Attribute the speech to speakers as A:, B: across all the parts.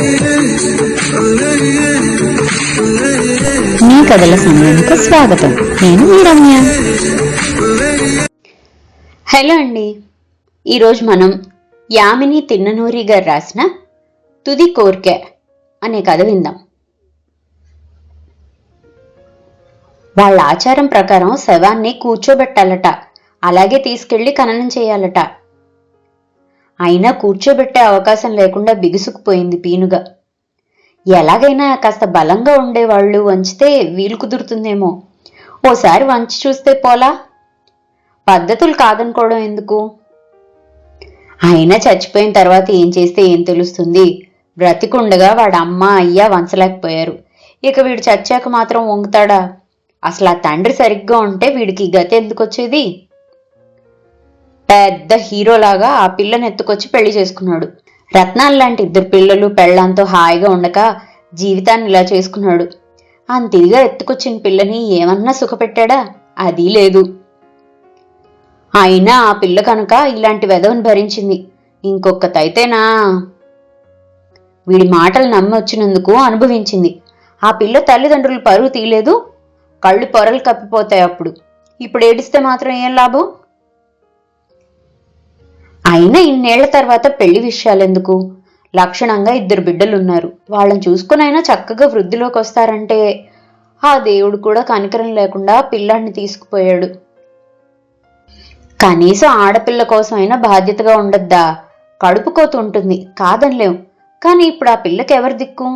A: మీ కథల సమయానికి స్వాగతం. నేను మీ రమ్య.
B: హలో అండి. ఈరోజు మనం యామిని తిన్ననూరి గారు రాసిన తుది కోర్కె అనే కథ విందాం. వాళ్ళ ఆచారం ప్రకారం శవాన్ని కూర్చోబెట్టాలట. అలాగే తీసుకెళ్ళి ఖననం చేయాలట. అయినా కూర్చోబెట్టే అవకాశం లేకుండా బిగుసుకుపోయింది పీనుగా. ఎలాగైనా కాస్త బలంగా ఉండేవాళ్ళు వంచితే వీలు కుదురుతుందేమో. ఓసారి వంచి చూస్తే పోలా? పద్ధతులు కాదనుకోవడం ఎందుకు? అయినా చచ్చిపోయిన తర్వాత ఏం చేస్తే ఏం తెలుస్తుంది? బ్రతికుండగా వాడు అమ్మ అయ్యా వంచలేకపోయారు. ఇక వీడు చచ్చాక మాత్రం వంగుతాడా? అసలు ఆ తండ్రి సరిగ్గా ఉంటే వీడికి గతి ఎందుకు వచ్చేది? పెద్ద హీరోలాగా ఆ పిల్లని ఎత్తుకొచ్చి పెళ్ళి చేసుకున్నాడు. రత్నాలు లాంటి ఇద్దరు పిల్లలు పెళ్ళంతో హాయిగా ఉండక జీవితాన్ని ఇలా చేసుకున్నాడు. అంతిదిగా ఎత్తుకొచ్చిన పిల్లని ఏమన్నా సుఖపెట్టాడా? అది లేదు. అయినా ఆ పిల్ల కనుక ఇలాంటి వెధవని భరించింది. ఇంకొకతైతేనా వీడి మాటలు నమ్మి వచ్చినందుకు అనుభవించింది. ఆ పిల్ల తల్లిదండ్రులు పరువు తీయలేదు. కళ్ళు పొరలు కప్పిపోతాయి అప్పుడు. ఇప్పుడు ఏడిస్తే మాత్రం ఏం లాభం? అయినా ఇన్నేళ్ళ తర్వాత పెళ్ళి విషయాలెందుకు? లక్షణంగా ఇద్దరు బిడ్డలున్నారు. వాళ్ళని చూసుకునైనా చక్కగా వృద్ధిలోకి వస్తారంటే ఆ దేవుడు కూడా కనికరం లేకుండా పిల్లాన్ని తీసుకుపోయాడు. కనీసం ఆడపిల్ల కోసమైనా బాధ్యతగా ఉండద్దా? కడుపు కోత ఉంటుంది. కాదనిలేం. కానీ ఇప్పుడు ఆ పిల్లకి ఎవరి దిక్కు?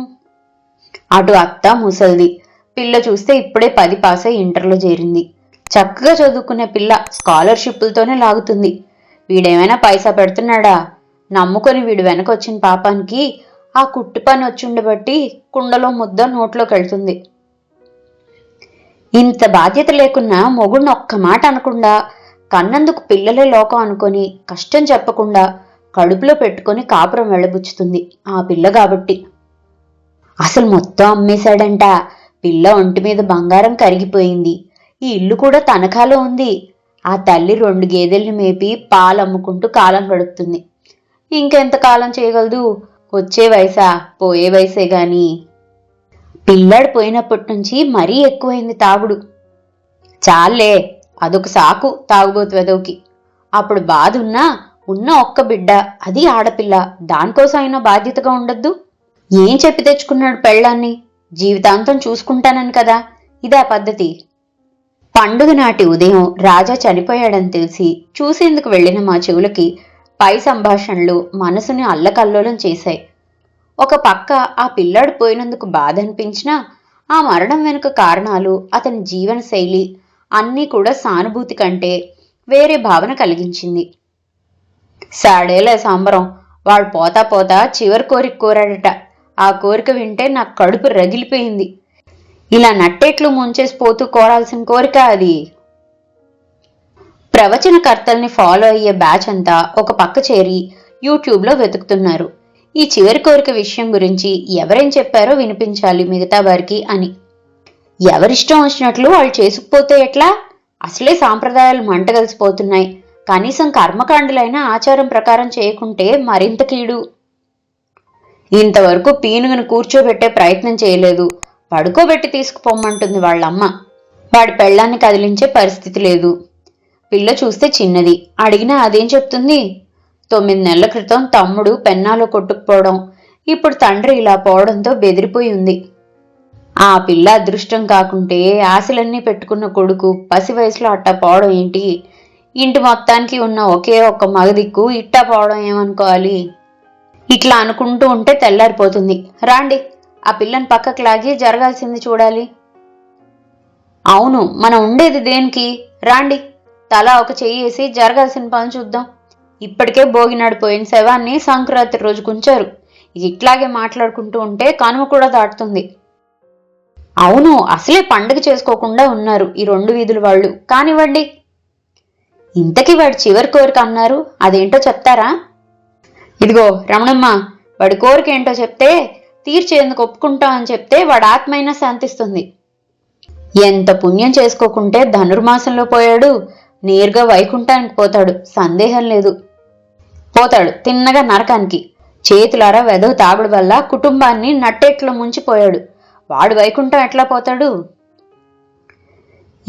B: అటు అత్త ముసల్ది. పిల్ల చూస్తే ఇప్పుడే పది పాస్ అయి ఇంటర్లో చేరింది. చక్కగా చదువుకునే పిల్ల స్కాలర్షిప్లతోనే లాగుతుంది. వీడేమైనా పైసా పెడుతున్నాడా? నమ్ముకొని వీడు వెనకొచ్చిన పాపానికి ఆ కుట్టి పని వచ్చుండబట్టి కుండలో ముద్ద నోట్లోకి వెళ్తుంది ఇంత బాధ్యత లేకున్నా మొగుడిని ఒక్క మాట అనకుండా కన్నందుకు పిల్లలే లోకం అనుకొని కష్టం చెప్పకుండా కడుపులో పెట్టుకొని కాపురం వెళ్ళబుచ్చుతుంది ఆ పిల్ల కాబట్టి. అసలు మొత్తం అమ్మేశాడంట. పిల్ల ఒంటి మీద బంగారం కరిగిపోయింది. ఈ ఇల్లు కూడా తనఖాలో ఉంది. ఆ తల్లి రెండు గేదెల్ని మేపి పాలు అమ్ముకుంటూ కాలం గడుపుతుంది. ఇంకెంత కాలం చేయగలదు? వచ్చే వయసా? పోయే వయసే గాని. పిల్లాడు పోయినప్పటి నుంచి మరీ ఎక్కువైంది తాగుడు. చాలే అదొక సాకు తాగుబోతు వెదవుకి. అప్పుడు బాధ ఉన్నా ఉన్న ఒక్క బిడ్డ అది ఆడపిల్ల దానికోసం అయినా బాధ్యతగా ఉండద్దు? ఏం చెప్పి తెచ్చుకున్నాడు పెళ్ళాన్ని? జీవితాంతం చూసుకుంటానని కదా ఇదా పద్ధతి. పండుగ నాటి ఉదయం రాజా చనిపోయాడని తెలిసి చూసేందుకు వెళ్ళిన మా చెవులకి పై సంభాషణలు మనసుని అల్లకల్లోలం చేశాయి. ఒక పక్క ఆ పిల్లాడు పోయినందుకు బాధ అనిపించినా ఆ మరణం వెనుక కారణాలు అతని జీవన శైలి అన్నీ కూడా సానుభూతి కంటే వేరే భావన కలిగించింది. సాడేలే సాంబరం వాడు పోతా పోతా చివరి కోరిక కోరాడట. ఆ కోరిక వింటే నా కడుపు రగిలిపోయింది. ఇలా నట్టేట్లు ముంచేసి పోతూ కోరాల్సిన కోరిక అది. ప్రవచనకర్తల్ని ఫాలో అయ్యే బ్యాచ్ అంతా ఒక పక్క చేరి యూట్యూబ్లో వెతుకుతున్నారు. ఈ చివరి కోరిక విషయం గురించి ఎవరేం చెప్పారో వినిపించాలి మిగతా వారికి అని. ఎవరిష్టం వచ్చినట్లు వాళ్ళు చేసుకుపోతే ఎట్లా? అసలే సాంప్రదాయాలు మంటగలిసిపోతున్నాయి కనీసం కర్మకాండలైన ఆచారం ప్రకారం చేయకుంటే మరింత కీడు. ఇంతవరకు పీనుగును కూర్చోబెట్టే ప్రయత్నం చేయలేదు. పడుకోబెట్టి తీసుకుపోమ్మంటుంది వాళ్ళమ్మ. వాడి పెళ్ళాన్ని కదిలించే పరిస్థితి లేదు. పిల్ల చూస్తే చిన్నది. అడిగినా అదేం చెప్తుంది? తొమ్మిది నెలల క్రితం తమ్ముడు పెన్నాలో కొట్టుకుపోవడం ఇప్పుడు తండ్రి ఇలా పోవడంతో బెదిరిపోయి ఉంది. ఆ పిల్ల అదృష్టం కాకుంటే ఆశలన్నీ పెట్టుకున్న కొడుకు పసి వయసులో అట్టా పోవడం ఏంటి? ఇంటి మొత్తానికి ఉన్న ఒకే ఒక్క మగదిక్కు ఇట్టా పోవడం ఏమనుకోవాలి? ఇట్లా అనుకుంటూ ఉంటే తెల్లారిపోతుంది. రాండి. ఆ పిల్లని పక్కకు లాగి జరగాల్సింది చూడాలి. అవును మనం ఉండేది దేనికి? రాండి తలా ఒక చెయ్యేసి వేసి జరగాల్సిన పని చూద్దాం. ఇప్పటికే భోగినాడు పోయిన శవాన్ని సంక్రాంతి రోజు కుంచారు. ఇట్లాగే మాట్లాడుకుంటూ ఉంటే కనుమ కూడా దాటుతుంది. అవును అసలే పండగ చేసుకోకుండా ఉన్నారు ఈ రెండు వీధుల వాళ్ళు. కానివ్వండి. ఇంతకీ వాడి చివరి కోరిక అన్నారు అదేంటో చెప్తారా? ఇదిగో రమణమ్మ వాడి కోరిక ఏంటో చెప్తే తీర్చేందుకు ఒప్పుకుంటాం అని చెప్తే వాడు ఆత్మైనా శాంతిస్తుంది. ఎంత పుణ్యం చేసుకోకుంటే ధనుర్మాసంలో పోయాడు. నేరుగా వైకుంఠానికి పోతాడు. సందేహం లేదు. పోతాడు తిన్నగా నరకానికి. చేతులారా వెదవు తాగుడు వల్ల కుటుంబాన్ని నట్టేట్లో ముంచిపోయాడు. వాడు వైకుంఠం ఎట్లా పోతాడు?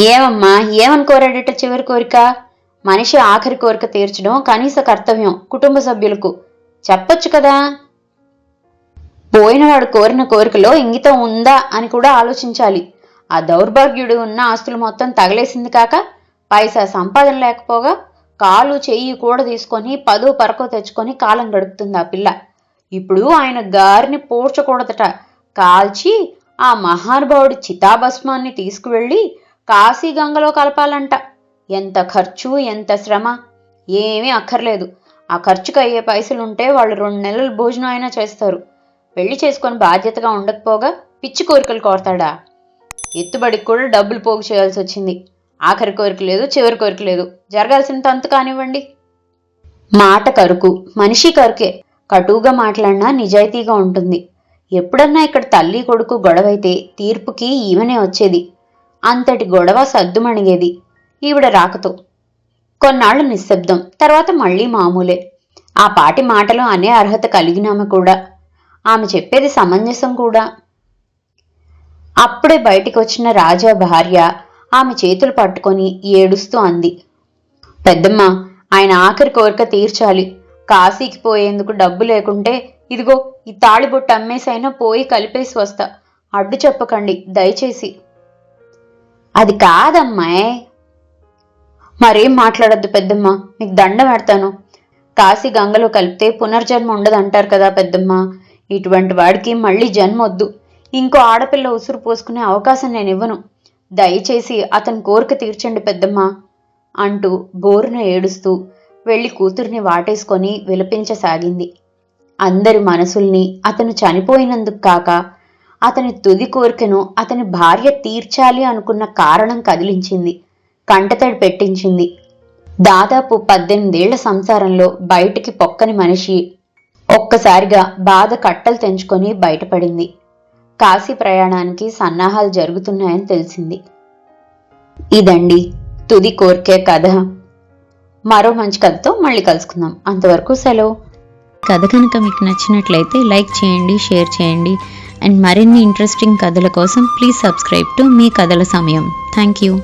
B: ఏమమ్మా ఏమని కోరాడట చివరి కోరిక? మనిషి ఆఖరి కోరిక తీర్చడం కనీస కర్తవ్యం కుటుంబ సభ్యులకు. చెప్పొచ్చు కదా? పోయినవాడు కోరిన కోరికలో ఇంగితం ఉందా అని కూడా ఆలోచించాలి. ఆ దౌర్భాగ్యుడు ఉన్న ఆస్తులు మొత్తం తగలేసింది కాక పైసా సంపాదన లేకపోగా కాలు చెయ్యి కూడా తీసుకొని పదో పరకో తెచ్చుకొని కాలం గడుపుతుంది ఆ పిల్ల. ఇప్పుడు ఆయన గారిని పూడ్చకూడదట. కాల్చి ఆ మహానుభావుడి చితాభస్మాన్ని తీసుకువెళ్ళి కాశీ గంగలో కలపాలంట. ఎంత ఖర్చు ఎంత శ్రమ? ఏమీ అక్కర్లేదు. ఆ ఖర్చుకు అయ్యే పైసలుంటే వాళ్ళు రెండు నెలలు భోజనం అయినా చేస్తారు. పెళ్ళి చేసుకొని బాధ్యతగా ఉండకపోగా పిచ్చి కోరికలు కోరతాడా? ఎత్తుబడికి కూడా డబ్బులు పోగు చేయాల్సి వచ్చింది. ఆఖరి కోరిక లేదు చివరి కోరిక లేదు. జరగాల్సిన తంతు కానివ్వండి. మాట కరుకు. మనిషి కరుకే. కటువుగా మాట్లాడినా నిజాయితీగా ఉంటుంది. ఎప్పుడన్నా ఇక్కడ తల్లి కొడుకు గొడవైతే తీర్పుకి ఈమెనే వచ్చేది. అంతటి గొడవ సద్దుమణిగేది ఈవిడ రాకతో. కొన్నాళ్ళు నిశ్శబ్దం. తర్వాత మళ్ళీ మామూలే. ఆ పాటి మాటలు అనే అర్హత కలిగినామె కూడా. ఆమె చెప్పేది సమంజసం కూడా. అప్పుడే బయటికి వచ్చిన రాజా భార్య ఆమె చేతులు పట్టుకొని ఏడుస్తూ అంది. పెద్దమ్మ ఆయన ఆఖరి కోరిక తీర్చాలి. కాశీకి పోయేందుకు డబ్బు లేకుంటే ఇదిగో ఈ తాళిబొట్టు అమ్మేసైనా పోయి కలిపేసి వస్తా. అడ్డు చెప్పకండి దయచేసి. అది కాదమ్మాయ్. మరేం మాట్లాడొద్దు పెద్దమ్మ మీకు దండం పెడతాను. కాశీ గంగలో కలిపితే పునర్జన్మ ఉండదు అంటారు కదా పెద్దమ్మ. ఇటువంటి వాడికి మళ్ళీ జన్మొద్దు. ఇంకో ఆడపిల్ల ఉసురు పోసుకునే అవకాశం నేను ఇవ్వను దయచేసి అతని కోరిక తీర్చండి పెద్దమ్మ అంటూ బోరున ఏడుస్తూ వెళ్ళి కూతుర్ని వాటేసుకొని విలపించసాగింది. అందరి మనసుల్ని అతను చనిపోయినందుకు కాక అతని తుది కోరికను అతని భార్య తీర్చాలి అనుకున్న కారణం కదిలించింది. కంటతడి పెట్టించింది. దాదాపు పద్దెనిమిదేళ్ళ సంసారంలో బయటికి పొక్కని మనిషి ఒక్కసారిగా బాధ కట్టలు తెంచుకొని బయటపడింది. కాశీ ప్రయాణానికి సన్నాహాలు జరుగుతున్నాయని తెలిసింది. ఇదండి తుది కోరికే కథ. మరో మంచి కథతో మళ్ళీ కలుసుకుందాం. అంతవరకు సెలవు.
A: కథ కనుక మీకు నచ్చినట్లయితే లైక్ చేయండి షేర్ చేయండి. అండ్ మరిన్ని ఇంట్రెస్టింగ్ కథల కోసం ప్లీజ్ సబ్స్క్రైబ్ టు మీ కథల సమయం. Thank you.